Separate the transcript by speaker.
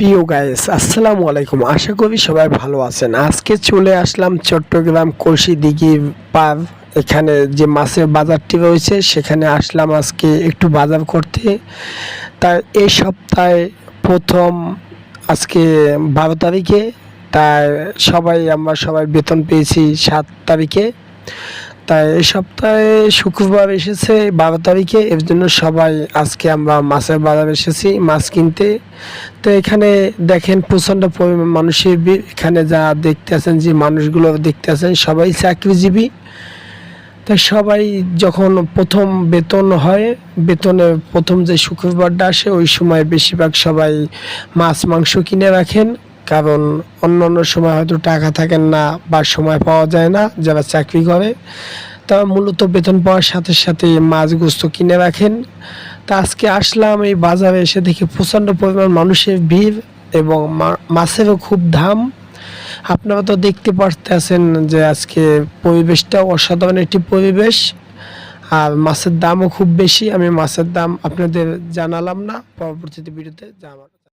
Speaker 1: প্রিয় গাইস আসসালামু আলাইকুম। আশা করি সবাই ভালো আছেন। আজকে চলে আসলাম চট্টগ্রাম কলসি দিঘি পার। এখানে যে মাছের বাজারটি রয়েছে, সেখানে আসলাম আজকে একটু বাজার করতে। তাই এই সপ্তাহে প্রথম আজকে বারো তারিখে। তাই সবাই, আমরা সবাই বেতন পেয়েছি সাত তারিখে। তাই এই সপ্তাহে শুক্রবার এসেছে বারো তারিখে, এর জন্য সবাই আজকে আমরা মাছের বাজার এসেছি, মাছ কিনতে। তো এখানে দেখেন প্রচণ্ড পরিমাণ মানুষের ভিড়। এখানে যা দেখতে আছেন, যে মানুষগুলো দেখতে আছেন, সবাই চাকরিজীবী। তাই সবাই যখন প্রথম বেতন হয়, বেতনের প্রথম যে শুক্রবারটা আসে, ওই সময় বেশিরভাগ সবাই মাছ, মাংস কিনে রাখেন। কারণ অন্য অন্য সময় হয়তো টাকা থাকেন না বা সময় পাওয়া যায় না, যারা চাকরি করে। তারা মূলত বেতন পাওয়ার সাথে সাথে মাছ গোস্ত কিনে রাখেন। তা আজকে আসলাম এই বাজারে, এসে দেখি প্রচণ্ড পরিমাণ মানুষের ভিড় এবং মাছেরও খুব দাম। আপনারা তো দেখতে পারতেছেন যে আজকে পরিবেশটা অসাধারণ একটি পরিবেশ। আর মাছের দামও খুব বেশি, আমি মাছের দাম আপনাদের জানালাম না, পরবর্তীতে ভিডিওতে জানাব।